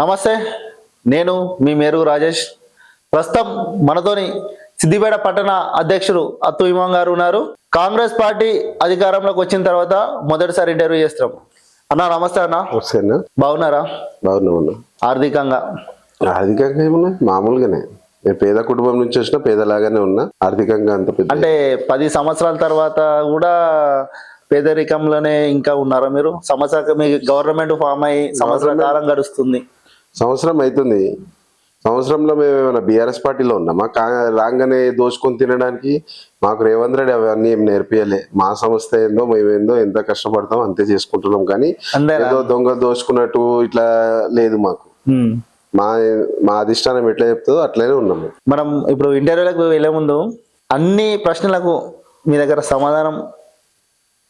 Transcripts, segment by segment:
నమస్తే నేను మీ మేరు రాజేష్. ప్రస్తుతం మనతోని సిద్దిపేట పట్టణ అధ్యక్షుడు అత్తు ఇమాం గారు ఉన్నారు. కాంగ్రెస్ పార్టీ అధికారంలోకి వచ్చిన తర్వాత మొదటిసారి ఇంటర్వ్యూ చేస్తున్నాం. అన్న నమస్తే అన్న. వస్తాను బాగున్నారా? బాగున్నా ఆర్థికంగా? ఆర్థికంగా ఏమన్నా? మామూలుగానే. నేను పేద కుటుంబం నుంచి వచ్చిన పేదలాగానే ఉన్నా. ఆర్థికంగా అంత పెద్ద అంటే పది సంవత్సరాల తర్వాత కూడా పేదరికంలోనే ఇంకా ఉన్నారా మీరు? సంవత్సరం మీ గవర్నమెంట్ ఫామ్ అయ్యి సంవత్సర కాలం గడుస్తుంది. సంవత్సరం అవుతుంది సంవత్సరంలో మేము ఏమైనా బీఆర్ఎస్ పార్టీలో ఉన్నామా? కా రాగానే దోచుకొని తినడానికి మాకు రేవంత్ రెడ్డి అవన్నీ ఏం నేర్పియలే. మా సంస్థ ఏందో మేమేందో ఎంత కష్టపడతాం అంతే చేసుకుంటున్నాం. కానీ? ఏదో దొంగ దోచుకున్నట్టు ఇట్లా లేదు మాకు. మా మా అధిష్టానం ఎట్లా చెప్తుందో అట్లనే ఉన్నాము మనం ఇప్పుడు ఇంటర్వ్యూలకు వెళ్ళే ముందు అన్ని ప్రశ్నలకు మీ దగ్గర సమాధానం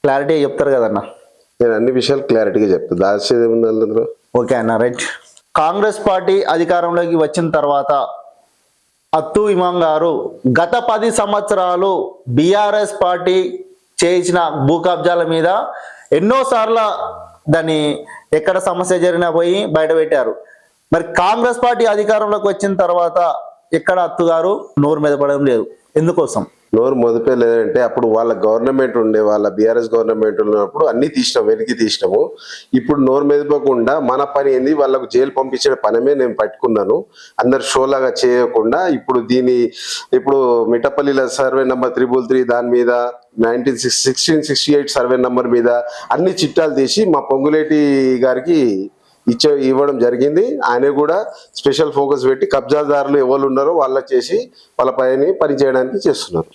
క్లారిటీ చెప్తారు కదన్న? నేను అన్ని విషయాలు క్లారిటీగా చెప్తాను దాచేది ఏముంది అందులో? ఓకే అన్న రైట్. కాంగ్రెస్ పార్టీ అధికారంలోకి వచ్చిన తర్వాత అత్తు ఇమాం గారు గత పది సంవత్సరాలు బీఆర్ఎస్ పార్టీ చేసిన భూ కబ్జాల మీద ఎన్నోసార్లు దాన్ని ఎక్కడ సమస్య జరిగినా పోయి బయటపెట్టారు. మరి కాంగ్రెస్ పార్టీ అధికారంలోకి వచ్చిన తర్వాత ఎక్కడ అత్తు గారు నోరు మీద పడడం లేదు. ఎందుకోసం? నోరు మొదపే లేదంటే అప్పుడు వాళ్ళ గవర్నమెంట్ ఉండే వాళ్ళ బీఆర్ఎస్ గవర్నమెంట్ ఉన్నప్పుడు అన్ని తీసినాం వెనక్కి తీసినాము. ఇప్పుడు నోరు మెదపకుండా మన పని ఏంది? వాళ్ళకు జైలు పంపించిన పనమే నేను పట్టుకున్నాను. అందరు షోలాగా చేయకుండా ఇప్పుడు దీని ఇప్పుడు మిఠపల్లిల సర్వే నెంబర్ త్రిబుల్ త్రీ దాని మీద nineteen six sixteen sixty eight survey number మీద అన్ని చిట్టాలు తీసి మా పొంగులేటి గారికి ఇచ్చే ఇవ్వడం జరిగింది. ఆయన కూడా స్పెషల్ ఫోకస్ పెట్టి కబ్జాదారులు ఎవరు ఉన్నారో వాళ్ళకి చేసి వాళ్ళ పని పని చేయడానికి చేస్తున్నారు.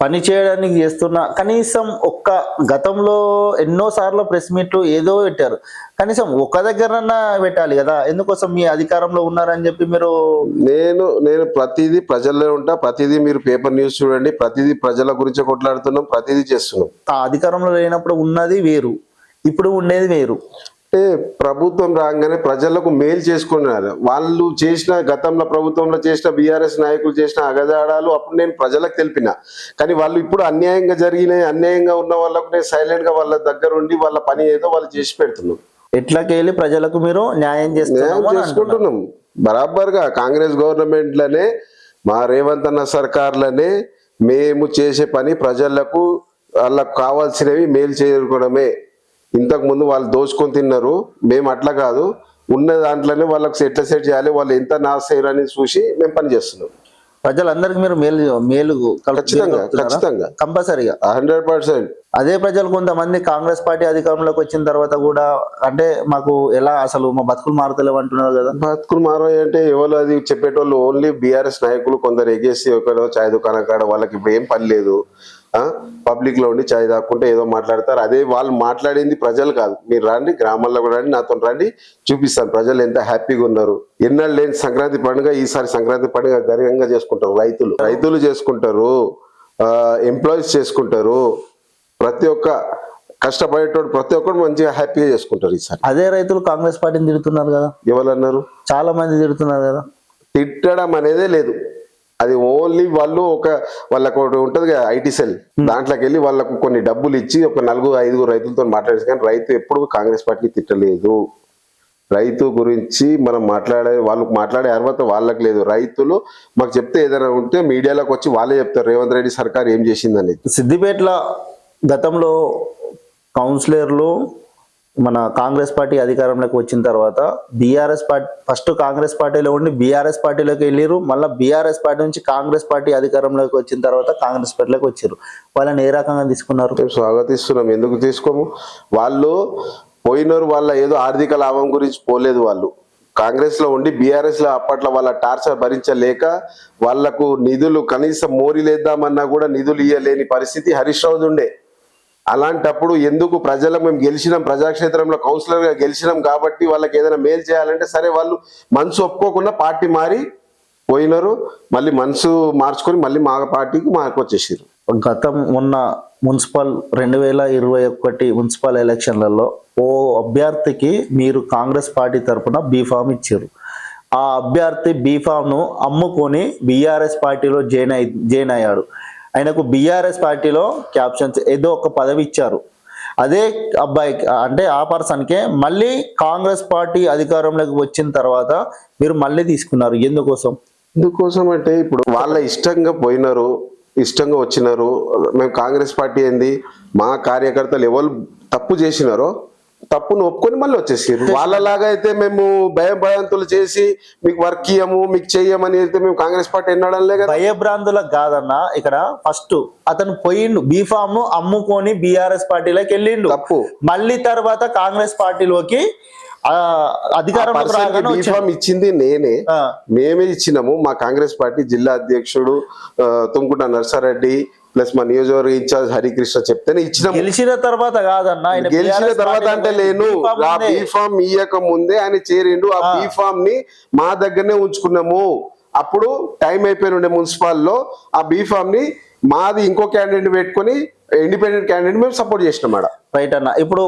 పని చేయడానికి చేస్తున్న కనీసం ఒక్క గతంలో ఎన్నో సార్లు ప్రెస్ మీట్లు ఏదో పెట్టారు. కనీసం ఒక దగ్గరన్నా పెట్టాలి కదా. ఎందుకోసం మీ అధికారంలో ఉన్నారని చెప్పి మీరు నేను నేను ప్రతిదీ ప్రజల్లో ఉంటా. ప్రతిదీ మీరు పేపర్ న్యూస్ చూడండి. ప్రతిదీ ప్రజల గురించి కొట్లాడుతున్నాం. ప్రతిదీ చేస్తున్నాం. ఆ అధికారంలో లేనప్పుడు ఉన్నది వేరు. ఇప్పుడు ఉండేది వేరు. అంటే ప్రభుత్వం రాగానే ప్రజలకు మేలు చేసుకున్నారు. వాళ్ళు చేసిన గతంలో ప్రభుత్వంలో చేసిన బీఆర్ఎస్ నాయకులు చేసిన అగజాడాలు అప్పుడు నేను ప్రజలకు తెలిపిన. కానీ వాళ్ళు ఇప్పుడు అన్యాయంగా జరిగినాయి అన్యాయంగా ఉన్న వాళ్ళకు నేను సైలెంట్గా వాళ్ళ దగ్గర ఉండి వాళ్ళ పని ఏదో వాళ్ళు చేసి పెడుతున్నాం. ఎట్లకెళ్ళి ప్రజలకు మీరు న్యాయం. చేసుకుంటున్నాం. బరాబర్గా కాంగ్రెస్ గవర్నమెంట్ లనే మా రేవంత్ అన్న సర్కార్లనే మేము చేసే పని ప్రజలకు వాళ్ళకు కావాల్సినవి మేలు చేరుకోవడమే ఇంతకు ముందు వాళ్ళు దోచుకొని తిన్నారు. మేము అట్లా కాదు. ఉన్న దాంట్లోనే వాళ్ళకి ఎట్లా సెట్ చేయాలి వాళ్ళు ఎంత నాశ అనేది చూసి మేము పని చేస్తున్నాం. ప్రజలందరికీ మీరు మేలు మేలు ఖచ్చితంగా ఖచ్చితంగా. కంపల్సరిగా. హండ్రెడ్ పర్సెంట్ అదే ప్రజలు కొంతమంది కాంగ్రెస్ పార్టీ అధికారంలోకి వచ్చిన తర్వాత కూడా అంటే మాకు ఎలా అసలు మా బతుకులు మారుతలేవు అంటున్నారు కదా? బతుకులు మారాయి అంటే ఎవరు అది చెప్పేటోళ్ళు? ఓన్లీ బీఆర్ఎస్ నాయకులు కొందరు ఎగేసి ఒకరు చాయ్ దుకాణం కాడ వాళ్ళకి ఇప్పుడు ఏం పని లేదు. పబ్లిక్లో ఉండి చాయ్ తాక్కుంటే ఏదో మాట్లాడతారు. అదే వాళ్ళు మాట్లాడింది ప్రజలు కాదు. మీరు రండి గ్రామాల్లో కూడా రండి నాతో రండి చూపిస్తాను. ప్రజలు ఎంత హ్యాపీగా ఉన్నారు. ఎన్నాళ్ళు లేని సంక్రాంతి పండుగ ఈసారి సంక్రాంతి పండుగ గర్వంగా చేసుకుంటారు రైతులు. రైతులు చేసుకుంటారు ఎంప్లాయీస్ చేసుకుంటారు. ప్రతి ఒక్క కష్టపడేటోడు ప్రతి ఒక్కరు మంచిగా హ్యాపీగా చేసుకుంటారు ఈసారి. అదే రైతులు కాంగ్రెస్ పార్టీని తిడుతున్నారు కదా. ఎవరు అన్నారు? చాలా మంది తిడుతున్నారు కదా. తిట్టడం అనేదే లేదు. అది ఓన్లీ వాళ్ళు ఒక వాళ్ళకు ఒకటి ఉంటది కదా ఐటీ సెల్. దాంట్లోకి వెళ్ళి వాళ్ళకు కొన్ని డబ్బులు ఇచ్చి ఒక నలుగురు ఐదుగురు రైతులతో మాట్లాడేసి కానీ రైతు ఎప్పుడు కాంగ్రెస్ పార్టీ తిట్టలేదు. రైతు గురించి మనం మాట్లాడే వాళ్ళకు మాట్లాడే అర్హత వాళ్ళకి లేదు. రైతులు మాకు చెప్తే ఏదైనా ఉంటే మీడియాలోకి వచ్చి వాళ్ళే చెప్తారు రేవంత్ రెడ్డి సర్కార్ ఏం చేసింది అనేది సిద్దిపేటలో గతంలో కౌన్సిలర్లు మన కాంగ్రెస్ పార్టీ అధికారంలోకి వచ్చిన తర్వాత బీఆర్ఎస్ పార్టీ ఫస్ట్ కాంగ్రెస్ పార్టీలో ఉండి బీఆర్ఎస్ పార్టీలోకి వెళ్ళారు మళ్ళీ బీఆర్ఎస్ పార్టీ నుంచి కాంగ్రెస్ పార్టీ అధికారంలోకి వచ్చిన తర్వాత కాంగ్రెస్ పార్టీలోకి వచ్చారు. వాళ్ళని ఏ రకంగా తీసుకున్నారు? స్వాగతిస్తున్నాం. ఎందుకు తీసుకోము? వాళ్ళు పోయినరు వాళ్ళ ఏదో ఆర్థిక లాభం గురించి పోలేదు వాళ్ళు. కాంగ్రెస్లో ఉండి బీఆర్ఎస్లో అప్పట్లో వాళ్ళ టార్చర్ భరించలేక వాళ్ళకు నిధులు కనీసం మోరీలేద్దామన్నా కూడా నిధులు ఇయ్యలేని పరిస్థితి హరీష్ రావు ఉండే. అలాంటప్పుడు ఎందుకు ప్రజల మేము గెలిచినాం ప్రజాక్షేత్రంలో కౌన్సిలర్గా గెలిచినాం కాబట్టి వాళ్ళకి ఏదైనా మేలు చేయాలంటే సరే వాళ్ళు మనసు ఒప్పుకోకుండా పార్టీ మారి పోయినారు మళ్ళీ మనసు మార్చుకొని మళ్ళీ మా పార్టీకి మార్కొచ్చేసారు గతం మొన్న మున్సిపల్ రెండు వేల ఇరవై ఒకటి మున్సిపల్ ఎలక్షన్లలో ఓ అభ్యర్థికి మీరు కాంగ్రెస్ పార్టీ తరపున బీఫామ్ ఇచ్చారు. ఆ అభ్యర్థి బీఫామ్ను అమ్ముకొని బీఆర్ఎస్ పార్టీలో జాయిన్ అయి జాయిన్ అయ్యాడు. ఆయనకు బీఆర్ఎస్ పార్టీలో క్యాప్షన్స్ ఏదో ఒక పదవి ఇచ్చారు. అదే అబ్బాయి అంటే ఆ పర్సన్కే మళ్ళీ కాంగ్రెస్ పార్టీ అధికారంలోకి వచ్చిన తర్వాత మీరు మళ్ళీ తీసుకున్నారు. ఎందుకోసం? ఎందుకోసం అంటే ఇప్పుడు వాళ్ళ ఇష్టంగా పోయినారు ఇష్టంగా వచ్చినారు. మేము కాంగ్రెస్ పార్టీ ఏంది? మా కార్యకర్తలు ఎవరు తప్పు చేసినారో తప్పును ఒప్పుకొని మళ్ళీ వచ్చేసారు వాళ్ళలాగా అయితే మేము భయం భయంతులు చేసి మీకు వర్క్ ఇయ్యము మీకు చెయ్యమని అయితే మేము కాంగ్రెస్ పార్టీ ఎన్నడంలే కదా. భయభ్రాంతులకు కాదన్న ఇక్కడ ఫస్ట్ అతను పోయిండు బీఫామ్ను అమ్ముకొని బీఆర్ఎస్ పార్టీలోకి వెళ్ళిండు. తప్పు. మళ్ళీ తర్వాత కాంగ్రెస్ పార్టీలోకి. బీఫామ్ ఇచ్చింది నేనే. మేమే ఇచ్చినాము మా కాంగ్రెస్ పార్టీ జిల్లా అధ్యక్షుడు తుంకుట నర్సారెడ్డి ప్లస్ మా నియోజకవర్గ ఇన్ఛార్జ్ హరికృష్ణ చెప్తేనే ఇచ్చినాము గెలిచిన తర్వాత కాదన్న గెలిచిన తర్వాత అంటే లేను. ఆ. బీఫామ్ ఇయ్యక ముందే ఆయన చేరిండు. ఆ ఆ. బీఫామ్ని మా దగ్గరనే ఉంచుకున్నాము. అప్పుడు టైం అయిపోయిన ఉండే మున్సిపాల్లో ఆ బీఫామ్ని మాది ఇంకో క్యాండిడేట్ పెట్టుకొని ఇండిపెండెంట్ క్యాండిడేట్ మేము సపోర్ట్ చేసినాం మేడం రైట్ అన్న. ఇప్పుడు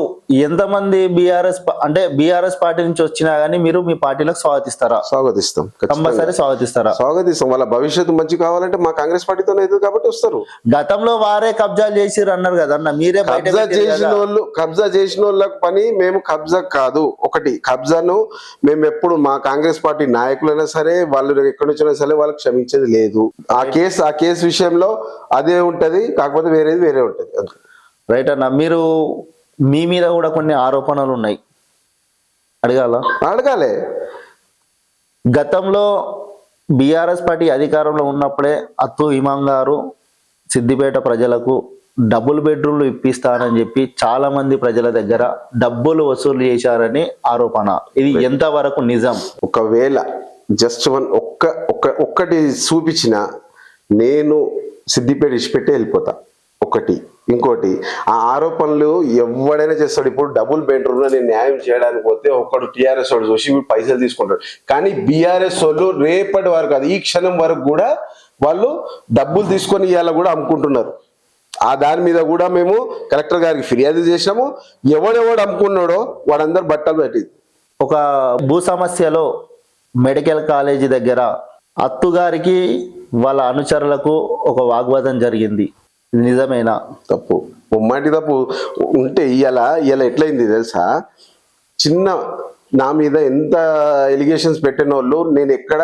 ఎంతమంది బీఆర్ఎస్ అంటే బీఆర్ఎస్ పార్టీ నుంచి వచ్చినా గానీ మీరు మీ పార్టీలకు స్వాగతిస్తారా? స్వాగతిస్తాం. కంపల్సరీ స్వాగతిస్తారా? స్వాగతిస్తాం. వాళ్ళ భవిష్యత్తు మంచి కావాలంటే మా కాంగ్రెస్ పార్టీతోనే అవుతుంది కాబట్టి వస్తారు. గతంలో వారే కబ్జాలు చేసిర్రు అన్నారు కదన్న మీరే బయట కబ్జా చేసిన కదా. వాళ్ళు కబ్జా చేసిన వాళ్ళకి పని మేము కబ్జా కాదు. ఒకటి కబ్జాను మేము ఎప్పుడు మా కాంగ్రెస్ పార్టీ నాయకులైనా సరే వాళ్ళు ఎక్కడి నుంచైనా సరే వాళ్ళకి క్షమించేది లేదు. ఆ కేసు ఆ కేసు విషయంలో అదే ఉంటది కాకపోతే వేరేది వేరే ఉంటది. రైట్ అన్న? మీరు మీ మీద కూడా కొన్ని ఆరోపణలు ఉన్నాయి. అడగాల? అడగాలే. గతంలో బీఆర్ఎస్ పార్టీ అధికారంలో ఉన్నప్పుడే అత్తు ఇమాం గారు సిద్దిపేట ప్రజలకు డబుల్ బెడ్రూమ్లు ఇప్పిస్తానని చెప్పి చాలా మంది ప్రజల దగ్గర డబ్బులు వసూలు చేశారని ఆరోపణ. ఇది ఎంతవరకు నిజం? ఒకవేళ జస్ట్ వన్ ఒక్క ఒక్క ఒక్కటి చూపించిన నేను సిద్దిపేట ఇచ్చిపెట్టి వెళ్ళిపోతా. ఒకటి. ఇంకోటి ఆ ఆరోపణలు ఎవడైనా చేస్తాడు. ఇప్పుడు డబుల్ బెడ్రూమ్లో నేను న్యాయం చేయడానికి పోతే ఒక్కడు టీఆర్ఎస్ వాడు చూసి పైసలు తీసుకుంటాడు. కానీ బీఆర్ఎస్ వాళ్ళు రేపటి వరకు అది ఈ క్షణం వరకు కూడా వాళ్ళు డబ్బులు తీసుకొని ఇవాళ కూడా అమ్ముకుంటున్నారు. ఆ దాని మీద కూడా మేము కలెక్టర్ గారికి ఫిర్యాదు చేసినాము. ఎవడెవడు అమ్ముకున్నాడో వాడందరు బట్టలు పెట్టి ఒక భూ సమస్యలో మెడికల్ కాలేజీ దగ్గర అత్తుగారికి వాళ్ళ అనుచరులకు ఒక వాగ్వాదం జరిగింది. ఇది నిజమేనా? తప్పు. ఉమ్మాటి తప్పు. ఉంటే ఇవాళ ఇవాళ ఎట్లయింది తెలుసా? చిన్న నా మీద ఎంత ఎలిగేషన్స్ పెట్టిన వాళ్ళు నేను ఎక్కడ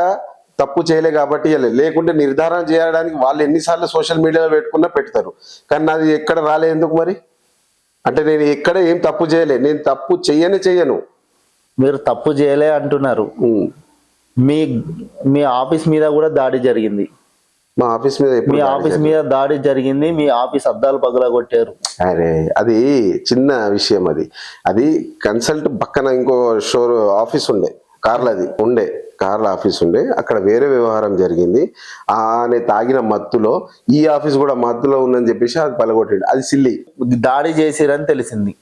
తప్పు చేయలే కాబట్టి లేకుంటే నిర్ధారణ చేయడానికి వాళ్ళు ఎన్నిసార్లు సోషల్ మీడియాలో పెట్టుకున్నా పెడతారు. కానీ నాది ఎక్కడ రాలే ఎందుకు మరి? అంటే నేను ఎక్కడ ఏం తప్పు చేయలే. నేను తప్పు చెయ్యనే చెయ్యను. మీరు తప్పు చేయలే అంటున్నారు. మీ మీ ఆఫీస్ మీద కూడా దాడి జరిగింది. మా ఆఫీస్ మీద మీ ఆఫీస్ మీద దాడి జరిగింది మీ ఆఫీస్ అద్దాలు పగలగొట్టారు. అరే అది చిన్న విషయం అది. అది కన్సల్ట్ పక్కన ఇంకో షోర్ ఆఫీస్ ఉండే కార్లది ఉండే కార్ల ఆఫీస్ ఉండే. అక్కడ వేరే వ్యవహారం జరిగింది. ఆనే తాగిన మత్తులో ఈ ఆఫీస్ కూడా మత్తులో ఉందని చెప్పేసి అది పలగొట్టిండు. అది సిల్లి. దాడి చేసిరని తెలిసింది.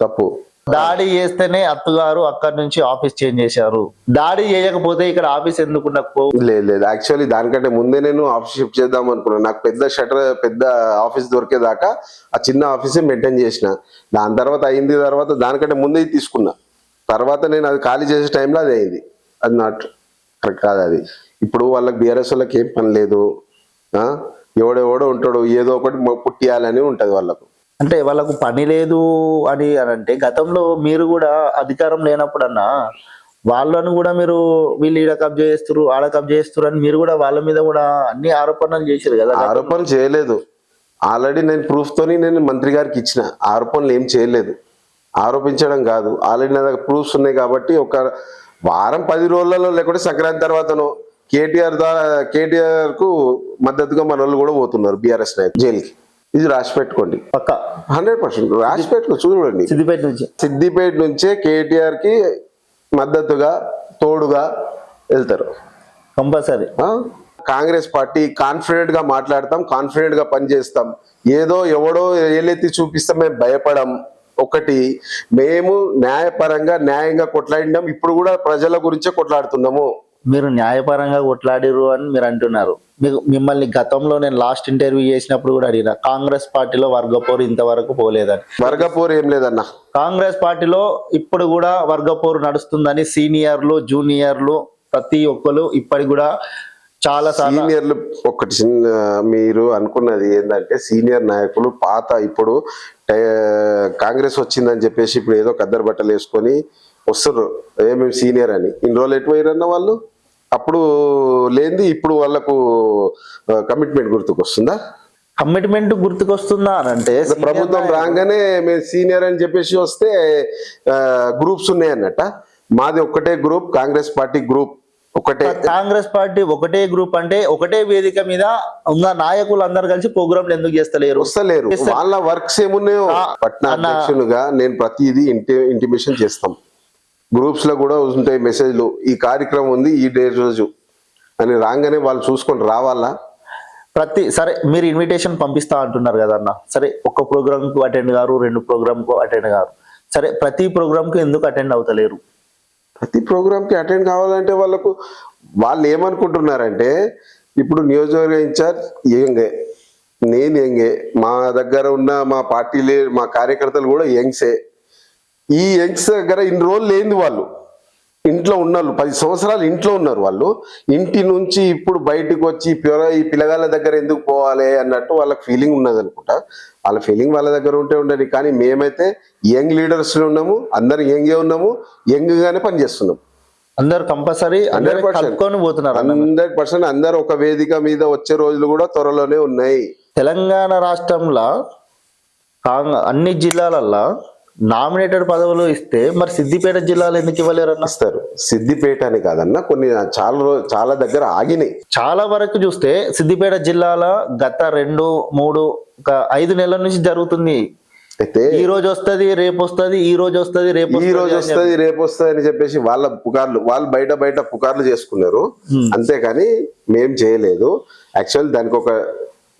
తప్పు. దాడి చేస్తేనే అత్తగారు అక్కడి నుంచి ఆఫీస్ చేంజ్ చేశారు. దాడి చేయకపోతే ఇక్కడ ఆఫీస్ ఎందుకు నాకు లేదు లేదు. యాక్చువల్లీ దానికంటే ముందే నేను ఆఫీస్ షిఫ్ట్ చేద్దాం అనుకున్నాను. నాకు పెద్ద షటర్ పెద్ద ఆఫీస్ దొరికేదాకా ఆ చిన్న ఆఫీసే మెయింటైన్ చేసిన. దాని తర్వాత అయింది తర్వాత దానికంటే ముందే తీసుకున్నా. తర్వాత నేను అది ఖాళీ చేసే టైంలో అది అయింది. అది నాట్ కరెక్ట్ కాదు అది. ఇప్పుడు వాళ్ళకి బీఆర్ఎస్ వాళ్ళకి ఏం పని లేదు. ఎవడెవడో ఉంటాడు. ఏదో ఒకటి పుట్టియాలని ఉంటుంది వాళ్ళకు. అంటే వాళ్ళకు పని లేదు అని అని అంటే గతంలో మీరు కూడా అధికారం లేనప్పుడన్నా వాళ్ళను కూడా మీరు వీళ్ళు ఈడ కబ్జా చేస్తారు ఆడ కబ్జా చేస్తారు అని మీరు కూడా వాళ్ళ మీద కూడా అన్ని ఆరోపణలు చేశారు కదా ఆరోపణ చేయలేదు. ఆల్రెడీ నేను ప్రూఫ్ తోని నేను మంత్రి గారికి ఇచ్చిన. ఆరోపణలు ఏం చేయలేదు. ఆరోపించడం కాదు. ఆల్రెడీ నా దగ్గర ప్రూఫ్స్ ఉన్నాయి కాబట్టి ఒక వారం పది రోజులలో లేకుంటే సంక్రాంతి తర్వాతను కేటీఆర్ ద్వారా కేటీఆర్కు మద్దతుగా మన వాళ్ళు కూడా పోతున్నారు బీఆర్ఎస్ నాయకులు జైలుకి. ఇది రాసి పెట్టుకోండి పక్క. హండ్రెడ్ పర్సెంట్ రాసి పెట్టుకో చూడండి. సిద్దిపేట నుంచి. సిద్దిపేట నుంచే కేటీఆర్కి మద్దతుగా తోడుగా వెళ్తారు. కంపల్సరీ? కాంగ్రెస్ పార్టీ కాన్ఫిడెంట్గా మాట్లాడతాం కాన్ఫిడెంట్గా పనిచేస్తాం. ఏదో ఎవడో ఏలెత్తి చూపిస్తాం మేము భయపడం ఒకటి. మేము న్యాయపరంగా న్యాయంగా కొట్లాడినాం. ఇప్పుడు కూడా ప్రజల గురించే కొట్లాడుతున్నాము. మీరు న్యాయపరంగా కొట్లాడిరు అని మీరు అంటున్నారు. మీకు మిమ్మల్ని గతంలో నేను లాస్ట్ ఇంటర్వ్యూ చేసినప్పుడు కూడా అడిగిన కాంగ్రెస్ పార్టీలో వర్గపోరు ఇంతవరకు పోలేదని. వర్గపూర్ ఏం లేదన్న. కాంగ్రెస్ పార్టీలో ఇప్పుడు కూడా వర్గపోరు నడుస్తుందని సీనియర్లు జూనియర్లు ప్రతి ఒక్కరు ఇప్పటికి కూడా చాలా సీనియర్లు ఒకటి చిన్న మీరు అనుకున్నది ఏంటంటే సీనియర్ నాయకులు పాత ఇప్పుడు కాంగ్రెస్ వచ్చిందని చెప్పేసి ఇప్పుడు ఏదో కద్దరు బట్టలు వేసుకొని వస్తున్నారు ఏ మేము సీనియర్ అని. ఇన్ని రోజులు ఎటు పోయిరన్న వాళ్ళు? అప్పుడు లేనిది ఇప్పుడు వాళ్ళకు కమిట్మెంట్ గుర్తుకొస్తుందా? కమిట్మెంట్ గుర్తుకొస్తుందా అని అంటే ప్రభుత్వం రాగానే మేము సీనియర్ అని చెప్పేసి వస్తే గ్రూప్స్ ఉన్నాయి అన్నట్ట మాది ఒక్కటే గ్రూప్ కాంగ్రెస్ పార్టీ గ్రూప్ ఒకటే. కాంగ్రెస్ పార్టీ ఒకటే గ్రూప్ అంటే ఒకటే వేదిక మీద ఉన్న నాయకులు అందరు కలిసి ప్రోగ్రాంలు ఎందుకు చేస్తలేరు? వస్తలేరు. వాళ్ళ వర్క్స్ ఏమున్నాయో అధ్యక్షునిగా నేను ప్రతిదీ ఇంటి ఇంటిమేషన్ చేస్తాం. గ్రూప్స్లో కూడా ఉంటాయి మెసేజ్లు. ఈ కార్యక్రమం ఉంది ఈ డే రోజు అని రాగానే వాళ్ళు చూసుకొని రావాలా? ప్రతి సరే మీరు ఇన్విటేషన్ పంపిస్తా అంటున్నారు కదా అన్న. సరే ఒక్క ప్రోగ్రామ్కు అటెండ్ గారు రెండు ప్రోగ్రామ్కు అటెండ్ గారు. సరే ప్రతి ప్రోగ్రామ్కు ఎందుకు అటెండ్ అవుతలేరు? ప్రతి ప్రోగ్రామ్కి అటెండ్ కావాలంటే వాళ్ళకు వాళ్ళు ఏమనుకుంటున్నారంటే ఇప్పుడు నియోజకవర్గ ఇన్ఛార్జ్ యంగే నేను యంగే మా దగ్గర ఉన్న మా పార్టీలే మా కార్యకర్తలు కూడా యంగ్సే. ఈ యంగ్స్ దగ్గర ఇన్ని రోజులు లేని వాళ్ళు. ఇంట్లో ఉన్నారు పది సంవత్సరాలు ఇంట్లో ఉన్నారు వాళ్ళు. ఇంటి నుంచి ఇప్పుడు బయటకు వచ్చి ప్యూర ఈ పిల్లగాళ్ళ దగ్గర ఎందుకు పోవాలి అన్నట్టు వాళ్ళకి ఫీలింగ్ ఉన్నది అనుకుంటా. వాళ్ళ ఫీలింగ్ వాళ్ళ దగ్గర ఉంటే ఉండదు కానీ మేమైతే యంగ్ లీడర్స్ ఉన్నాము అందరు యంగే ఉన్నాము యంగ్ గానే పనిచేస్తున్నాం అందరు కంపల్సరీ అందరు 100%. కలుపుకొని పోతున్నారు. హండ్రెడ్ పర్సెంట్ అందరు ఒక వేదిక మీద వచ్చే రోజులు కూడా త్వరలోనే ఉన్నాయి. తెలంగాణ రాష్ట్రంలో అన్ని జిల్లాలల్లో నామినేటెడ్ పదవులు ఇస్తే మరి సిద్దిపేట జిల్లాలో ఎందుకు ఇవ్వలేరన్న? ఇస్తారు. సిద్దిపేట అని కాదన్న కొన్ని చాలా రో- చాలా దగ్గర ఆగినాయి. చాలా వరకు చూస్తే సిద్దిపేట జిల్లాలో గత రెండు మూడు ఒక ఐదు నెలల నుంచి జరుగుతుంది. అయితే ఈ రోజు వస్తది రేపు వస్తది ఈ రోజు వస్తది రేపు ఈ రోజు. వస్తుంది రేపు వస్తుంది అని చెప్పేసి వాళ్ళ పుకార్లు వాళ్ళు బయట బయట పుకార్లు చేసుకున్నారు. అంతేకాని మేం చేయలేదు. యాక్చువల్ దానికి ఒక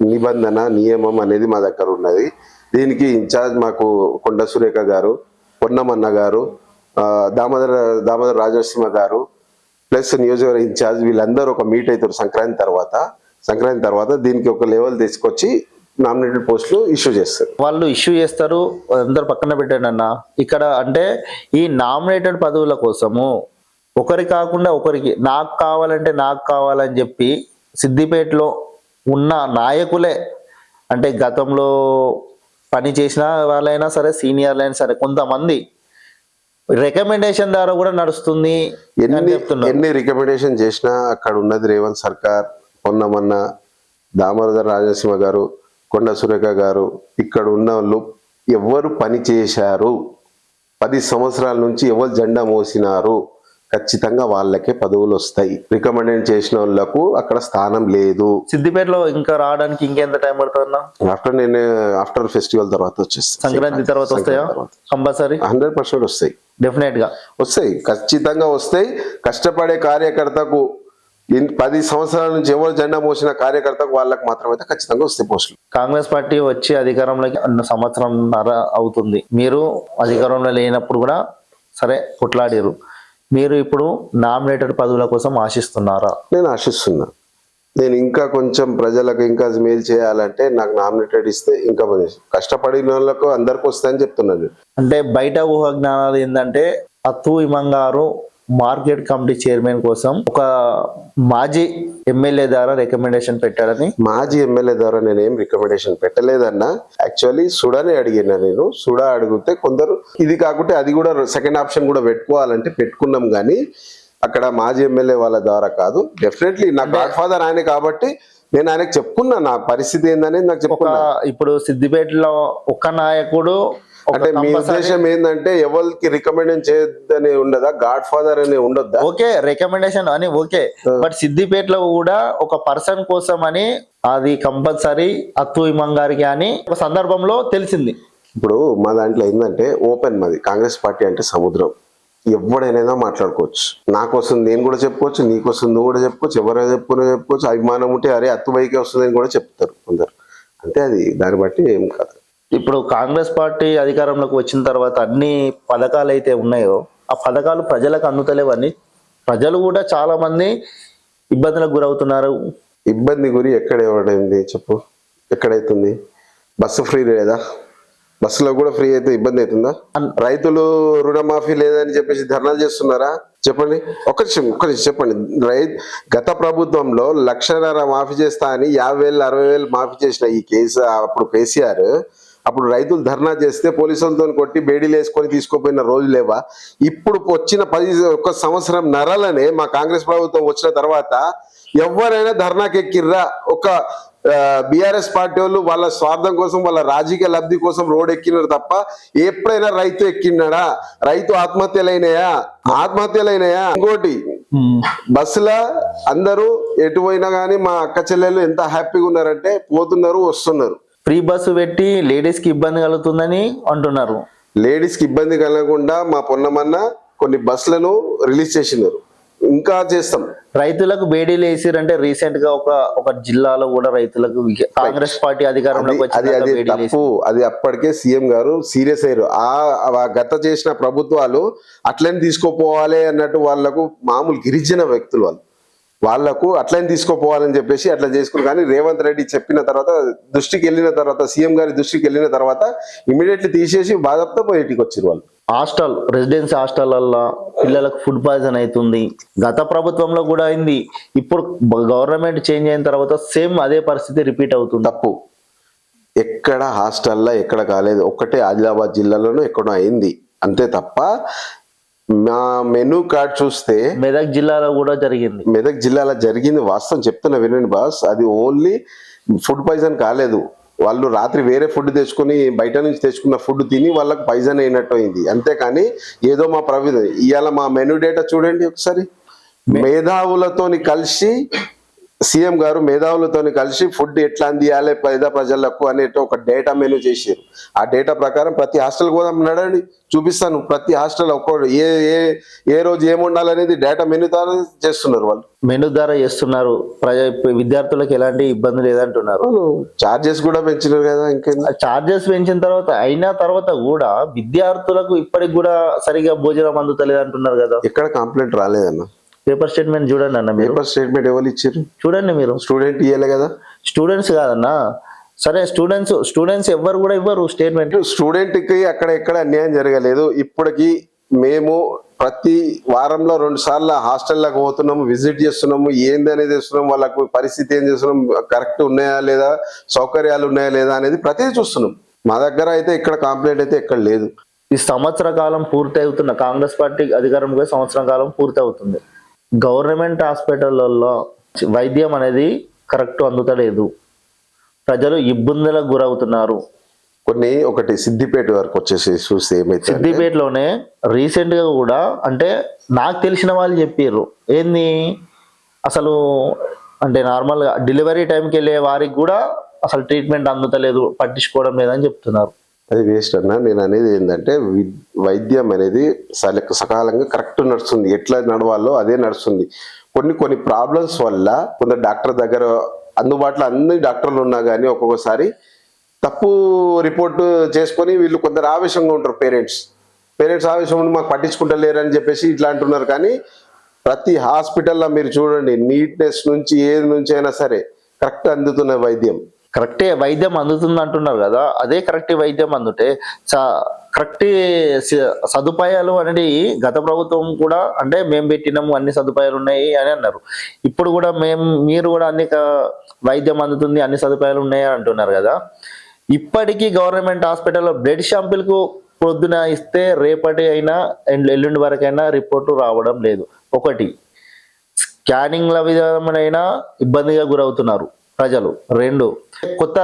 నిబంధన నియమం అనేది మా దగ్గర ఉన్నది. దీనికి ఇన్ఛార్జ్ మాకు కొండ సురేఖ గారు పొన్నమన్న గారు దామోదర దామోదర రాజనరసింహ గారు ప్లస్ నియోజకవర్గ ఇన్ఛార్జ్ వీళ్ళందరూ ఒక మీట్ అవుతారు సంక్రాంతి తర్వాత. సంక్రాంతి తర్వాత దీనికి ఒక లెవెల్ తీసుకొచ్చి నామినేటెడ్ పోస్టులు ఇష్యూ చేస్తారు. వాళ్ళు ఇష్యూ చేస్తారు అందరు పక్కన పెట్టండి అన్న. ఇక్కడ అంటే ఈ నామినేటెడ్ పదవుల కోసము ఒకరి కాకుండా ఒకరికి నాకు కావాలంటే నాకు కావాలని చెప్పి సిద్దిపేటలో ఉన్న నాయకులే అంటే గతంలో పని చేసిన వాళ్ళైనా సరే సీనియర్లు అయినా సరే కొంతమంది రికమెండేషన్ ద్వారా కూడా నడుస్తుంది ఎన్ని రికమెండేషన్ చేసినా అక్కడ ఉన్నది రేవంత్ సర్కార్ పొన్నమన్న దామోదర రాజనరసింహ గారు కొండ సురేఖ గారు ఇక్కడ ఉన్న వాళ్ళు ఎవరు పని చేశారు. పది సంవత్సరాల నుంచి ఎవరు జెండా మోసినారు? ఖచ్చితంగా వాళ్ళకే పదవులు వస్తాయి రికమెండేషన్ చేసిన వాళ్ళకు అక్కడ స్థానం లేదు. సిద్దిపేటలో ఇంకా రావడానికి ఇంకెంత టైం పడుతుందన్న? ఆఫ్టర్ నేను ఆఫ్టర్ ఫెస్టివల్ తర్వాత వచ్చేస్తాను సంక్రాంతి తర్వాత వస్తాయా? కంపల్సరీ? హండ్రెడ్ పర్సెంట్ వస్తాయి. డెఫినెట్గా? వస్తాయి. ఖచ్చితంగా వస్తాయి. కష్టపడే కార్యకర్తకు పది సంవత్సరాల నుంచి ఎవరు జెండా మోసిన కార్యకర్తకు వాళ్ళకి మాత్రమైతే ఖచ్చితంగా వస్తాయి పోస్టులు. కాంగ్రెస్ పార్టీ వచ్చి అధికారంలోకి అన్న సంవత్సరంన్నర అవుతుంది. మీరు అధికారంలో లేనప్పుడు కూడా సరే కొట్లాడారు. మీరు ఇప్పుడు నామినేటెడ్ పదవుల కోసం ఆశిస్తున్నారా నేను ఆశిస్తున్నా నేను ఇంకా కొంచెం ప్రజలకు ఇంకా మేలు చేయాలంటే నాకు నామినేటెడ్ ఇస్తే ఇంకా కష్టపడిన వాళ్ళకు అందరికి వస్తాయని చెప్తున్నాను నేను. అంటే బయట ఊహ జ్ఞానాలు ఏంటంటే అత్తు ఇమం గారు మార్కెట్ కమిటీ చైర్మన్ కోసం ఒక మాజీ ఎమ్మెల్యే ద్వారా రికమెండేషన్ పెట్టాడని మాజీ ఎమ్మెల్యే ద్వారా నేను ఏం రికమెండేషన్ పెట్టలేదన్నా. యాక్చువల్లీ సుడానే అడిగినా నేను. సుడా అడిగితే కొందరు ఇది కాకుంటే అది కూడా సెకండ్ ఆప్షన్ కూడా పెట్టుకోవాలంటే పెట్టుకున్నాం కానీ అక్కడ మాజీ ఎమ్మెల్యే వాళ్ళ ద్వారా కాదు. డెఫినెట్లీ నా గాడ్ ఫాదర్ ఆయన కాబట్టి నేను ఆయనకు చెప్పుకున్నా నా పరిస్థితి ఏందనేది నాకు చెప్పుకున్నా. ఇప్పుడు సిద్దిపేటలో ఒక నాయకుడు అంటే మీ ఉద్దేశం ఏంటంటే ఎవరికి రికమెండేషన్ చేయొద్దని ఉండదా? గాడ్ ఫాదర్ అని ఉండొద్దా? ఓకే రికమెండేషన్ అని ఓకే. బట్ సిద్దిపేటలో కూడా ఒక పర్సన్ కోసం అని అది కంపల్సరీ అత్తు ఇమం గారికి అని ఒక సందర్భంలో తెలిసింది. ఇప్పుడు మా దాంట్లో ఏంటంటే ఓపెన్ మాది. కాంగ్రెస్ పార్టీ అంటే సముద్రం. ఎవడైనా మాట్లాడుకోవచ్చు. నాకు వస్తుంది నేను కూడా చెప్పుకోవచ్చు నీకు వస్తుంది నువ్వు కూడా చెప్పుకోవచ్చు ఎవరైనా చెప్పుకునే చెప్పుకోవచ్చు. అభిమానం ఉంటే అరే అత్తుబైకే వస్తుందని కూడా చెప్తారు కొందరు. అంతే అది దాన్ని బట్టి ఏం కాదు. ఇప్పుడు కాంగ్రెస్ పార్టీ అధికారంలోకి వచ్చిన తర్వాత అన్ని పథకాలు అయితే ఉన్నాయో ఆ పథకాలు ప్రజలకు అందుతలేవని ప్రజలు కూడా చాలా మంది ఇబ్బందులకు గురవుతున్నారు. ఇబ్బంది గురి ఎక్కడ ఎవడైంది చెప్పు? ఎక్కడైతుంది? బస్సు ఫ్రీ లేదా? బస్సులో కూడా ఫ్రీ అయితే ఇబ్బంది అవుతుందా? రైతులు రుణమాఫీ లేదని చెప్పేసి ధర్నాలు చేస్తున్నారా? చెప్పండి. ఒక నిమిషం ఒక నిమిషం చెప్పండి. రై గత ప్రభుత్వంలో లక్షన్నర మాఫీ చేస్తా అని యాభై వేలు అరవై వేలు మాఫీ చేసిన ఈ కేసు అప్పుడు కేసీఆర్ అప్పుడు రైతులు ధర్నా చేస్తే పోలీసులతో కొట్టి బేడీలు వేసుకొని తీసుకోపోయిన రోజు లేవా? ఇప్పుడు వచ్చిన పది ఒక సంవత్సరం నరలనే మా కాంగ్రెస్ ప్రభుత్వం వచ్చిన తర్వాత ఎవరైనా ధర్నాకి ఎక్కిర్రా ఒక బిఆర్ఎస్ పార్టీ వాళ్ళు వాళ్ళ స్వార్థం కోసం వాళ్ళ రాజకీయ లబ్ధి కోసం రోడ్ ఎక్కినారు తప్ప ఎప్పుడైనా రైతు ఎక్కినాడా రైతు ఆత్మహత్యలైనాయా? ఆత్మహత్యలైనాయా? ఇంకోటి బస్సుల అందరూ ఎటు పోయినా కానీ మా అక్క చెల్లెలు ఎంత హ్యాపీగా ఉన్నారంటే పోతున్నారు వస్తున్నారు. ఫ్రీ బస్సు పెట్టి లేడీస్కి ఇబ్బంది కలుగుతుందని అంటున్నారు. లేడీస్కి ఇబ్బంది కలగకుండా మా పొన్నమన్న కొన్ని బస్సులను రిలీజ్ చేసినారు. ఇంకా చేస్తాం. రైతులకు బేడీలు వేసిరంటే రీసెంట్గా ఒక ఒక జిల్లాలో కూడా రైతులకు కాంగ్రెస్ పార్టీ అధికారంలోకి అది అది అది తప్పు. అప్పటికే సీఎం గారు సీరియస్ అయ్యారు. ఆ గత చేసిన ప్రభుత్వాలు అట్లనే తీసుకోపోవాలి అన్నట్టు వాళ్ళకు మామూలు గిరిజన వ్యక్తులు వాళ్ళు. వాళ్ళకు అట్లనే తీసుకోపోవాలని చెప్పేసి అట్లా చేసుకుని కానీ రేవంత్ రెడ్డి చెప్పిన తర్వాత దృష్టికి వెళ్ళిన తర్వాత సీఎం గారి దృష్టికి వెళ్ళిన తర్వాత ఇమీడియట్లీ తీసేసి బాధతో బయటికి వచ్చారు వాళ్ళు. హాస్టల్ రెసిడెన్సీ హాస్టల్లో పిల్లలకు ఫుడ్ పాయిజన్ అవుతుంది. గత ప్రభుత్వంలో కూడా అయింది. ఇప్పుడు గవర్నమెంట్ చేంజ్ అయిన తర్వాత సేమ్ అదే పరిస్థితి రిపీట్ అవుతుంది. తప్పు. ఎక్కడ హాస్టల్లో ఎక్కడ కాలేదు. ఒక్కటే ఆదిలాబాద్ జిల్లాలోనూ ఎక్కడో అయింది. అంతే తప్ప మా మెనూ కార్డ్ చూస్తే మెదక్ జిల్లాలో కూడా జరిగింది. మెదక్ జిల్లాలో జరిగింది వాస్తవం చెప్తున్నా వినండి బాస్. అది ఓన్లీ ఫుడ్ పాయిజన్ కాలేదు. వాళ్ళు రాత్రి వేరే ఫుడ్ తెచ్చుకొని బయట నుంచి తెచ్చుకున్న ఫుడ్ తిని వాళ్ళకి పాయిజన్ అయినట్టు అయింది. అంతేకాని ఏదో మా ప్రవి ఇవాళ మా మెనూ డేటా చూడండి ఒకసారి. మేధావులతోని కలిసి సీఎం గారు మేధావులతోని కలిసి ఫుడ్ ఎట్లా అందియాలి పేద ప్రజలకు అనేట ఒక డేటా మెనూ చేశారు ఆ డేటా ప్రకారం ప్రతి హాస్టల్ కూడా నడండి చూపిస్తాను. ప్రతి హాస్టల్ ఒక్కో ఏ ఏ ఏ రోజు ఏం ఉండాలనేది డేటా మెనూ ద్వారా చేస్తున్నారు వాళ్ళు. మెను ద్వారా చేస్తున్నారు. ప్రజా విద్యార్థులకు ఎలాంటి ఇబ్బంది లేదంటున్నారు. చార్జెస్ కూడా పెంచినారు కదా ఇంకేంది? చార్జెస్ పెంచిన తర్వాత అయిన తర్వాత కూడా విద్యార్థులకు ఇప్పటికి కూడా సరిగా భోజనం అందుతలేదు అంటున్నారు కదా. ఎక్కడ కంప్లైంట్ రాలేదన్న? పేపర్ స్టేట్మెంట్ చూడండి అన్న మీరు. పేపర్ స్టేట్మెంట్ ఎవరు ఇచ్చారు? చూడండి మీరు. స్టూడెంట్ ఇయ్యలే కదా? స్టూడెంట్స్ కాదన్నా. సరే స్టూడెంట్స్ స్టూడెంట్స్ ఎవ్వరు కూడా ఇవ్వరు స్టేట్మెంట్. స్టూడెంట్కి అక్కడ ఎక్కడ అన్యాయం జరగలేదు. ఇప్పటికి మేము ప్రతి వారంలో రెండు సార్లు హాస్టల్లోకి పోతున్నాము విజిట్ చేస్తున్నాము. ఏంది అనేది చేస్తున్నాం వాళ్ళకు పరిస్థితి ఏం చేస్తున్నాం కరెక్ట్ ఉన్నాయా లేదా సౌకర్యాలు ఉన్నాయా లేదా అనేది ప్రతిదీ చూస్తున్నాం. మా దగ్గర అయితే ఇక్కడ కంప్లైంట్ అయితే ఎక్కడ లేదు. ఈ సంవత్సర కాలం పూర్తి అవుతున్న కాంగ్రెస్ పార్టీ అధికారంలో సంవత్సరం కాలం పూర్తి అవుతుంది గవర్నమెంట్ హాస్పిటల్లో వైద్యం అనేది కరెక్ట్ అందుతలేదు. ప్రజలు ఇబ్బందులకు గురవుతున్నారు. కొన్ని ఒకటి సిద్దిపేట వరకు వచ్చేసి చూస్తే ఏమైతే సిద్దిపేటలోనే రీసెంట్గా కూడా అంటే నాకు తెలిసిన వాళ్ళు చెప్పారు ఏంది? అసలు అంటే నార్మల్గా డెలివరీ టైంకి వెళ్ళే వారికి కూడా అసలు ట్రీట్మెంట్ అందుతలేదు పట్టించుకోవడం లేదని చెప్తున్నారు. అది వేస్ట్ అన్న. నేను అనేది ఏంటంటే వైద్యం అనేది సకాలంగా కరెక్ట్ నడుస్తుంది. ఎట్లా నడవాలో అదే నడుస్తుంది. కొన్ని కొన్ని ప్రాబ్లమ్స్ వల్ల కొంత డాక్టర్ దగ్గర అందుబాటులో అన్ని డాక్టర్లు ఉన్నా కానీ ఒక్కొక్కసారి తప్పు రిపోర్ట్ చేసుకొని వీళ్ళు కొందరు ఆవేశంగా ఉంటారు పేరెంట్స్. పేరెంట్స్ ఆవేశం ఉండి మాకు పట్టించుకుంటలేరు అని చెప్పేసి ఇట్లా అంటున్నారు. కానీ ప్రతి హాస్పిటల్లో మీరు చూడండి నీట్నెస్ నుంచి ఏది నుంచి అయినా సరే కరెక్ట్ అందుతున్న వైద్యం. కరెక్టే వైద్యం అందుతుంది అంటున్నారు కదా అదే కరెక్ట్ వైద్యం అందుతే కరెక్ట్ సదుపాయాలు అనేది గత ప్రభుత్వం కూడా అంటే మేము పెట్టినాము అన్ని సదుపాయాలు ఉన్నాయి అని అన్నారు. ఇప్పుడు కూడా మేము మీరు కూడా అన్ని వైద్యం అందుతుంది అన్ని సదుపాయాలు ఉన్నాయి అని అంటున్నారు కదా. ఇప్పటికీ గవర్నమెంట్ హాస్పిటల్లో బ్లడ్ శాంపిల్కు పొద్దున ఇస్తే రేపటి అయినా ఎల్లు- ఎల్లుండి వరకైనా రిపోర్టు రావడం లేదు. ఒకటి స్కానింగ్ల విధమైనా ఇబ్బందిగా గురవుతున్నారు ప్రజలు. రెండు కొత్త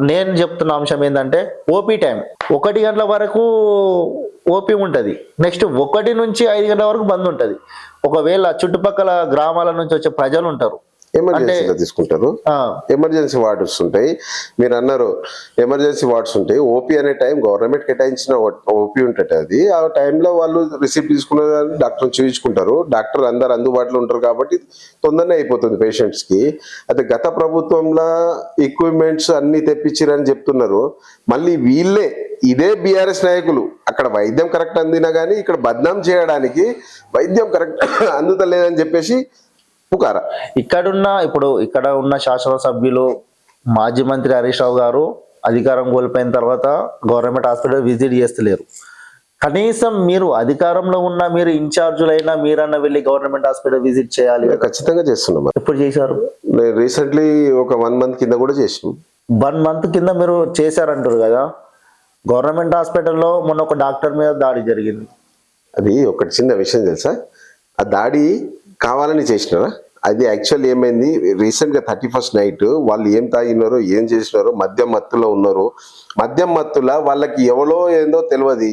నేను చెప్తున్న అంశం ఏంటంటే ఓపీ టైం. ఒకటి గంటల వరకు ఓపీ ఉంటుంది. నెక్స్ట్ ఒకటి నుంచి ఐదు గంటల వరకు బంద్ ఉంటుంది. ఒకవేళ చుట్టుపక్కల గ్రామాల నుంచి వచ్చే ప్రజలు ఉంటారు. ఎమర్జెన్సీగా తీసుకుంటారు. ఎమర్జెన్సీ వార్డ్స్ ఉంటాయి మీరు అన్నారు ఎమర్జెన్సీ వార్డ్స్ ఉంటాయి. ఓపీ అనే టైం గవర్నమెంట్ కేటాయించిన ఓపీ ఉంటుంది అది. ఆ టైంలో వాళ్ళు రిసీప్ట్ తీసుకున్న డాక్టర్ చూపించుకుంటారు డాక్టర్ అందరు అందుబాటులో ఉంటారు కాబట్టి తొందరనే అయిపోతుంది పేషెంట్స్కి. అయితే గత ప్రభుత్వంలో ఎక్విప్మెంట్స్ అన్ని తెప్పించారని చెప్తున్నారు. మళ్ళీ వీళ్ళే ఇదే బీఆర్ఎస్ నాయకులు. అక్కడ వైద్యం కరెక్ట్ అందినా కానీ ఇక్కడ బద్నాం చేయడానికి వైద్యం కరెక్ట్ అందుతలేదని చెప్పేసి పుకార. ఇక్కడున్న ఇప్పుడు ఇక్కడ ఉన్న శాసనసభ్యులు మాజీ మంత్రి హరీష్ రావు గారు అధికారం కోల్పోయిన తర్వాత గవర్నమెంట్ హాస్పిటల్ విజిట్ చేస్తలేరు. కనీసం మీరు అధికారంలో ఉన్న మీరు ఇన్ఛార్జులైనా మీరన్నా వెళ్ళి గవర్నమెంట్ హాస్పిటల్ విజిట్ చేయాలి ఖచ్చితంగా చేస్తున్నాం ఎప్పుడు చేశారు? నేను రీసెంట్లీ ఒక వన్ మంత్ కింద కూడా చేసినాం. వన్ మంత్ కింద మీరు చేశారంటారు కదా. గవర్నమెంట్ హాస్పిటల్లో మొన్న ఒక డాక్టర్ మీద దాడి జరిగింది. అది ఒకటి చిన్న విషయం తెలుసా? ఆ దాడి కావాలని చేసినారా? అది యాక్చువల్ ఏమైంది? రీసెంట్గా థర్టీ ఫస్ట్ నైట్ వాళ్ళు ఏం తాగినారో ఏం చేసినారో మద్యం మత్తులో ఉన్నారు మద్యం మత్తుల వాళ్ళకి ఎవరో ఏందో తెలియదు.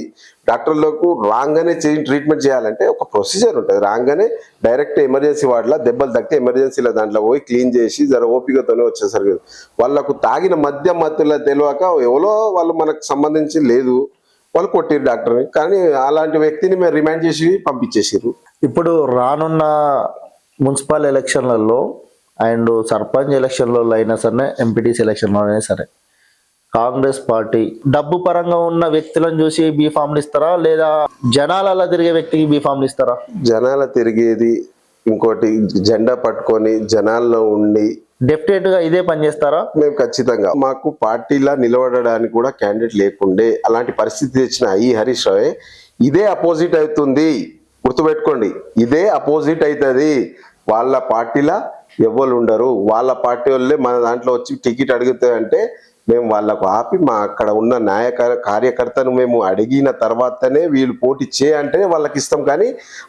డాక్టర్లకు రాగానే ట్రీట్మెంట్ చేయాలంటే ఒక ప్రొసీజర్ ఉంటుంది. రాగానే డైరెక్ట్ ఎమర్జెన్సీ వార్డులో దెబ్బలు తగ్గితే ఎమర్జెన్సీలో దాంట్లో పోయి క్లీన్ చేసి జర ఓపికతోనే వచ్చేసరికి వాళ్ళకు తాగిన మద్యం మత్తుల తెలియక ఎవరో వాళ్ళు మనకు సంబంధించి లేదు. వాళ్ళు కొట్టిరు డాక్టర్ని. కానీ అలాంటి వ్యక్తిని మేము రిమాండ్ చేసి పంపించేసారు ఇప్పుడు రానున్న మున్సిపల్ ఎలక్షన్లలో అండ్ సర్పంచ్ ఎలక్షన్లలో అయినా సరే ఎంపీటీసీ ఎలక్షన్లో అయినా సరే కాంగ్రెస్ పార్టీ డబ్బు పరంగా ఉన్న వ్యక్తులను చూసి బీ ఫామ్లు ఇస్తారా? లేదా జనాలలో తిరిగే వ్యక్తికి బీ ఫామ్లు ఇస్తారా? జనాల తిరిగేది ఇంకోటి జెండా పట్టుకొని జనాల్లో ఉండి డెఫినెట్గా ఇదే పని చేస్తారా? మేము ఖచ్చితంగా. మాకు పార్టీలా నిలబడడానికి కూడా క్యాండిడేట్ లేకుండే అలాంటి పరిస్థితి తెచ్చిన ఈ హరీష్ రావే. ఇదే అపోజిట్ అవుతుంది. గుర్తుపెట్టుకోండి ఇదే అపోజిట్ అవుతుంది వాళ్ళ పార్టీలా ఎవ్వరు ఉండరు. వాళ్ళ పార్టీ వాళ్ళే మన దాంట్లో వచ్చి టికెట్ అడుగుతాయంటే మేము వాళ్ళకు ఆపి మా అక్కడ ఉన్న నాయక కార్యకర్తను మేము అడిగిన తర్వాతనే వీళ్ళు పోటీ చేయ అంటే వాళ్ళకి ఇస్తాం. కానీ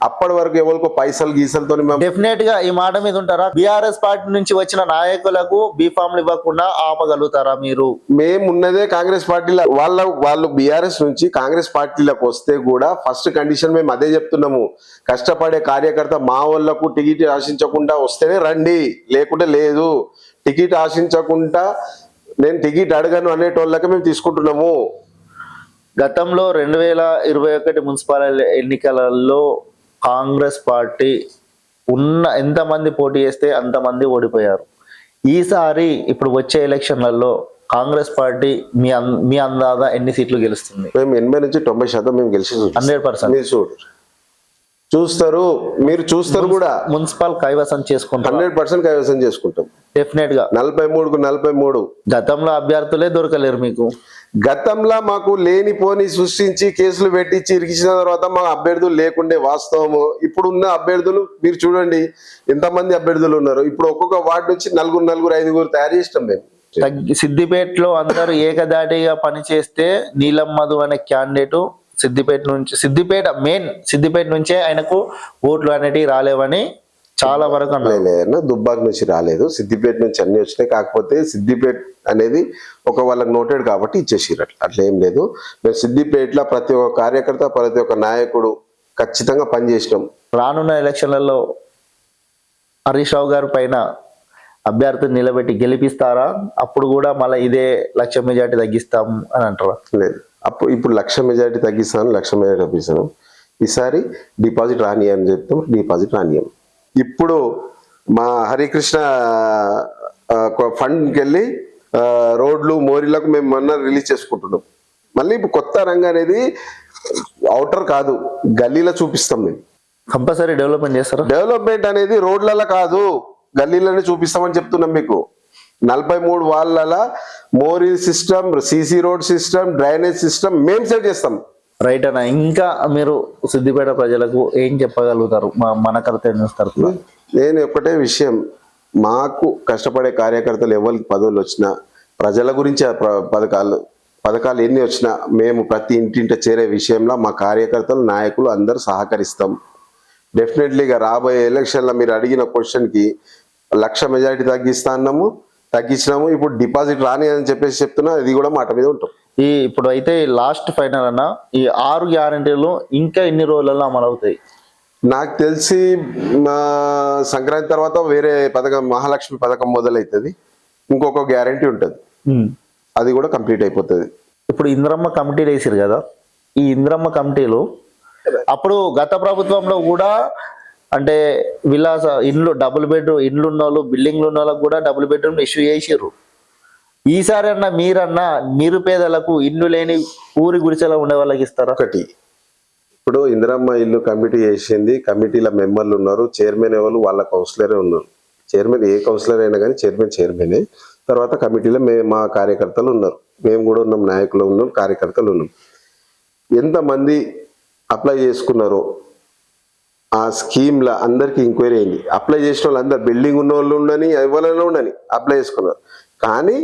అప్పటి వరకు ఎవరికో పైసలు గీసలతో మేము డెఫినెట్గా ఈ మాట మీద ఉంటారా? బీఆర్ఎస్ పార్టీ నుంచి వచ్చిన నాయకులకు బీ ఫామ్లు ఇవ్వకుండా ఆపగలుగుతారా మీరు? మేము ఉన్నదే కాంగ్రెస్ పార్టీలో. వాళ్ళ వాళ్ళు బీఆర్ఎస్ నుంచి కాంగ్రెస్ పార్టీలోకి వస్తే కూడా ఫస్ట్ కండిషన్ మేము అదే చెప్తున్నాము. కష్టపడే కార్యకర్త మా వాళ్ళకు టికెట్ ఆశించకుండా వస్తేనే రండి. లేకుంటే లేదు. టికెట్ ఆశించకుండా నేను టికెట్ అడగను అనేటోళ్ళకి మేము తీసుకుంటున్నాము. గతంలో రెండు వేల ఇరవై ఒకటి మున్సిపల్ ఎన్నికలలో కాంగ్రెస్ పార్టీ ఉన్న ఎంతమంది పోటీ చేస్తే అంతమంది ఓడిపోయారు. ఈసారి ఇప్పుడు వచ్చే ఎలక్షన్లలో కాంగ్రెస్ పార్టీ మీ మీ అందాగా ఎన్ని సీట్లు గెలుస్తుంది? మేము ఎనభై నుంచి తొంభై శాతం మేము గెలిచి. Hundred percent. చూస్తారు మీరు చూస్తారు కూడా. మున్సిపల్ కైవసం చేసుకుంటారు. హండ్రెడ్ పర్సెంట్ కైవసం చేసుకుంటాం. డెఫినెట్గా. నలభై మూడుకు నలభై మూడు గతంలో అభ్యర్థులే దొరకలేరు మీకు. గతంలో మాకు లేనిపోని సృష్టించి కేసులు పెట్టించి ఇరికించిన తర్వాత మా అభ్యర్థులు లేకుండే వాస్తవము. ఇప్పుడు ఉన్న అభ్యర్థులు మీరు చూడండి ఎంతమంది అభ్యర్థులు ఉన్నారు? ఇప్పుడు ఒక్కొక్క వార్డు నుంచి నలుగురు నలుగురు ఐదుగురు తయారు చేస్తాం మేము. సిద్దిపేటలో అందరూ ఏకదాటిగా పనిచేస్తే నీలం మధు అనే క్యాండిడేట్ సిద్దిపేట నుంచి సిద్దిపేట మెయిన్ సిద్దిపేట నుంచే ఆయనకు ఓట్లు అనేటివి రాలేవని చాలా వరకు లేదన్నా దుబ్బాక్ నుంచి రాలేదు. సిద్దిపేట నుంచి అన్ని వచ్చినాయి. కాకపోతే సిద్దిపేట అనేది ఒక వాళ్ళకి నోటెడ్ కాబట్టి ఇచ్చేసిర్రు. అట్లా అట్లా ఏం లేదు. మేము సిద్దిపేటలో ప్రతి ఒక్క కార్యకర్త ప్రతి ఒక్క నాయకుడు ఖచ్చితంగా పనిచేసినాం. రానున్న ఎలక్షన్లలో హరీష్ రావు గారి పైన అభ్యర్థిని నిలబెట్టి గెలిపిస్తారా? అప్పుడు కూడా మళ్ళీ ఇదే లక్ష మెజార్టీ తగ్గిస్తాం అని అంటారా? లేదు. అప్పుడు ఇప్పుడు లక్ష మెజారిటీ తగ్గిస్తాను లక్ష మెజారిటీ తగ్గిస్తాను. ఈసారి డిపాజిట్ రాని అని చెప్తాం డిపాజిట్ రానియం ఇప్పుడు మా హరికృష్ణ ఫండ్కి వెళ్ళి రోడ్లు మోరీలకు మేము మొన్న రిలీజ్ చేసుకుంటున్నాం. మళ్ళీ ఇప్పుడు కొత్త రంగం అనేది అవుటర్ కాదు గల్లీలో చూపిస్తాం మేము. కంపల్సరీ డెవలప్మెంట్ చేస్తారా? డెవలప్మెంట్ అనేది రోడ్లలో కాదు గల్లీలోనే చూపిస్తామని చెప్తున్నాం మీకు. నలభై మూడు వాళ్ళ mori system CC road system drainage system మేము సెట్ చేస్తాం. రైట్ అన్న ఇంకా మీరు సిద్దిపేట ప్రజలకు ఏం చెప్పగలుగుతారు? మా మన కర్తవ్యం నేను ఒకటే విషయం మాకు కష్టపడే కార్యకర్తలు ఎవరికి పదవులు వచ్చినా ప్రజల గురించి పథకాలు పథకాలు ఎన్ని వచ్చినా మేము ప్రతి ఇంటింట చేరే విషయంలో మా కార్యకర్తలు నాయకులు అందరూ సహకరిస్తాం. డెఫినెట్లీగా రాబోయే ఎలక్షన్లో మీరు అడిగిన క్వశ్చన్కి లక్ష మెజారిటీ తగ్గిస్తా అన్నాము. తగ్గించినాము ఇప్పుడు డిపాజిట్ రాని అని చెప్పేసి చెప్తున్నా ఇది కూడా మాట మీద ఉంటాం ఈ ఇప్పుడు అయితే లాస్ట్ ఫైనల్ అన్న ఈ ఆరు గ్యారంటీలు ఇంకా ఎన్ని రోజులలో అమలు అవుతాయి? నాకు తెలిసి మా సంక్రాంతి తర్వాత వేరే పథకం మహాలక్ష్మి పథకం మొదలవుతుంది ఇంకొక గ్యారంటీ ఉంటుంది. అది కూడా కంప్లీట్ అయిపోతుంది. ఇప్పుడు ఇంద్రమ్మ కమిటీలు వేసారు కదా ఈ ఇంద్రమ్మ కమిటీలు అప్పుడు గత ప్రభుత్వంలో కూడా అంటే విలాస ఇండ్లు డబుల్ బెడ్రూమ్ ఇండ్లు ఉన్న వాళ్ళు బిల్డింగ్లు ఉన్న వాళ్ళకి కూడా డబుల్ బెడ్రూమ్ ఇష్యూ చేసారు ఈసారి అన్న మీరన్నా నిరుపేదలకు ఇల్లు లేని ఊరి గుడిసెలా ఉండే వాళ్ళకి ఇస్తారా? ఒకటి. ఇప్పుడు ఇందిరమ్మ ఇల్లు కమిటీ చేసింది కమిటీల మెంబర్లు ఉన్నారు చైర్మన్ ఎవరు? వాళ్ళ కౌన్సిలరే ఉన్నారు. చైర్మన్ ఏ కౌన్సిలర్ అయినా కానీ చైర్మన్ చైర్మనే. తర్వాత కమిటీలో మే మా కార్యకర్తలు ఉన్నారు. మేము కూడా ఉన్నాం నాయకులు ఉన్నాం కార్యకర్తలు ఉన్నాం. ఎంతమంది అప్లై చేసుకున్నారో ఆ స్కీమ్ల అందరికీ ఎంక్వైరీ అయింది. అప్లై చేసిన వాళ్ళు అందరు బిల్డింగ్ ఉన్న వాళ్ళు ఉండని ఎవరైనా ఉండని అప్లై చేసుకున్నారు. కానీ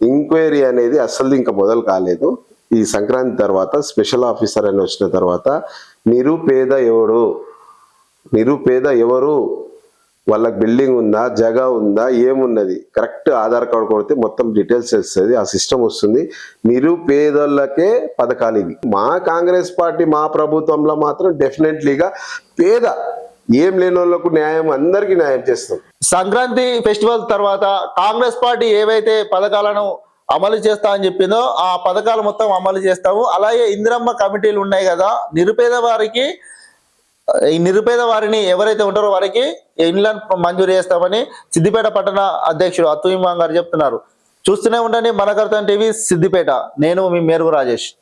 ఎంక్వైరీ అనేది అస్సలు ఇంకా మొదలు కాలేదు. ఈ సంక్రాంతి తర్వాత స్పెషల్ ఆఫీసర్ అని వచ్చిన తర్వాత నిరుపేద ఎవడు నిరుపేద ఎవరు? వాళ్ళకి బిల్డింగ్ ఉందా జగా ఉందా ఏమున్నది? కరెక్ట్ ఆధార్ కార్డు కొడితే మొత్తం డీటెయిల్స్ వస్తుంది ఆ సిస్టమ్ వస్తుంది. నిరుపేదలకే పథకాలు ఇవి. మా కాంగ్రెస్ పార్టీ మా ప్రభుత్వంలో మాత్రం డెఫినెట్లీగా పేద ఏం లేని వాళ్ళకు న్యాయం అందరికీ న్యాయం చేస్తాం. సంక్రాంతి ఫెస్టివల్ తర్వాత కాంగ్రెస్ పార్టీ ఏవైతే పథకాలను అమలు చేస్తా అని చెప్పిందో ఆ పథకాలు మొత్తం అమలు చేస్తాము. అలాగే ఇందిరమ్మ కమిటీలు ఉన్నాయి కదా నిరుపేద వారికి ఈ నిరుపేద వారిని ఎవరైతే ఉంటారో వారికి ఇండ్లను మంజూరు చేస్తామని సిద్దిపేట పట్టణ అధ్యక్షుడు అత్తు గారు చెప్తున్నారు. చూస్తూనే ఉండండి మనకర్తన్ టీవీ సిద్దిపేట. నేను మీ మేరుగు రాజేష్.